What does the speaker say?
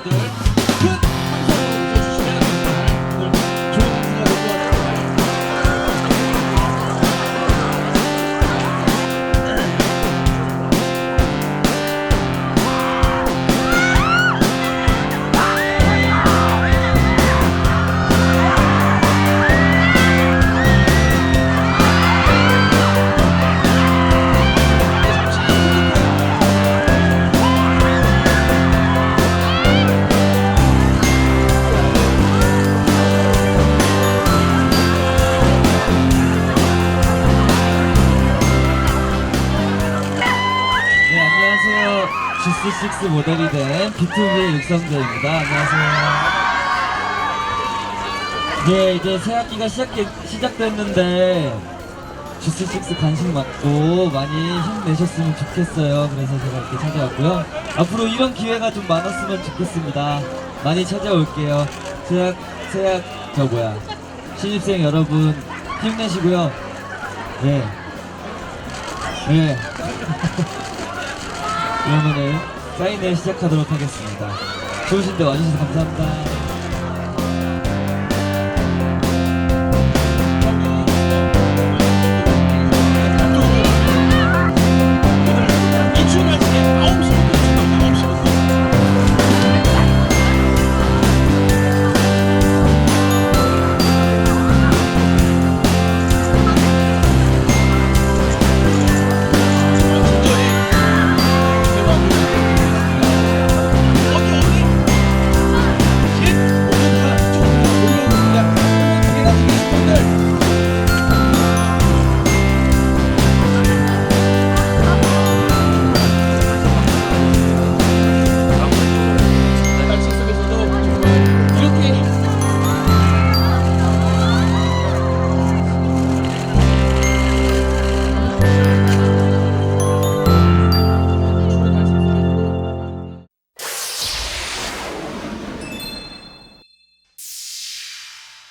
Good. GC6 모델이 된 B2B의 육성재입니다. 안녕하세요. 네, 이제 새 학기가 시작, 시작됐는데, GC6 간식 맞고 많이 힘내셨으면 좋겠어요. 그래서 제가 이렇게 찾아왔고요. 앞으로 이런 기회가 좀 많았으면 좋겠습니다. 많이 찾아올게요. 새 학, 새 학, 저 뭐야. 신입생 여러분, 힘내시고요. 네. 네. 그러면은 사인회 시작하도록 하겠습니다. 좋으신데 와주셔서 감사합니다.